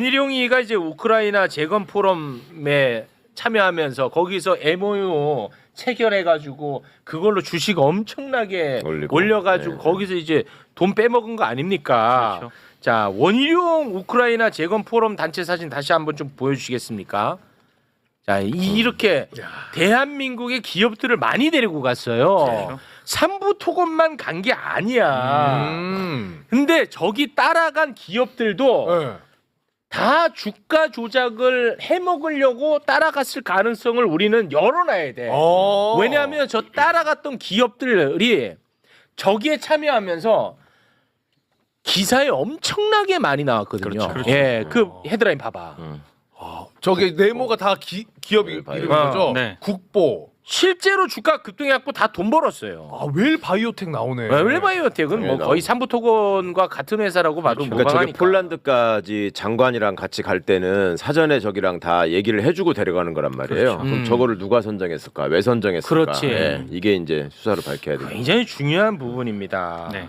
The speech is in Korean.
원희룡이가 이제 우크라이나 재건 포럼에 참여하면서 거기서 MOU 체결해가지고 그걸로 주식 엄청나게 올리고. 올려가지고 네. 거기서 이제 돈 빼먹은 거 아닙니까? 그렇죠. 자 원희룡 우크라이나 재건 포럼 단체 사진 다시 한번 좀 보여주시겠습니까? 자 이- 이렇게 대한민국의 기업들을 많이 데리고 갔어요. 그렇죠. 삼부 토건만 간 게 아니야. 음. 근데 저기 따라간 기업들도 네. 다 주가 조작을 해먹으려고 따라갔을 가능성을 우리는 열어놔야 돼. 어. 왜냐하면 저 따라갔던 기업들이 저기에 참여하면서 기사에 엄청나게 많이 나왔거든요. 그렇죠, 그렇죠. 예, 그 헤드라인 봐봐. 음. 저게 네모가 다 기, 기업 이- 네, 이름인. 거죠? 네. 국보. 실제로 주가 급등해갖고 다 돈 벌었어요. 아, 웰 바이오텍 나오네. 웰바이오텍은 뭐 네, 거의 삼부토건과 같은 회사라고 봐도 그러니까 저기 무방하니까. 폴란드까지 장관이랑 같이 갈 때는 사전에 저기랑 다 얘기를 해주고 데려가는 거란 말이에요. 그렇죠. 그럼 음. 저거를 누가 선정했을까? 왜 선정했을까? 그렇지. 예, 이게 이제 수사를 밝혀야 돼요. 굉장히 중요한 부분입니다. 네.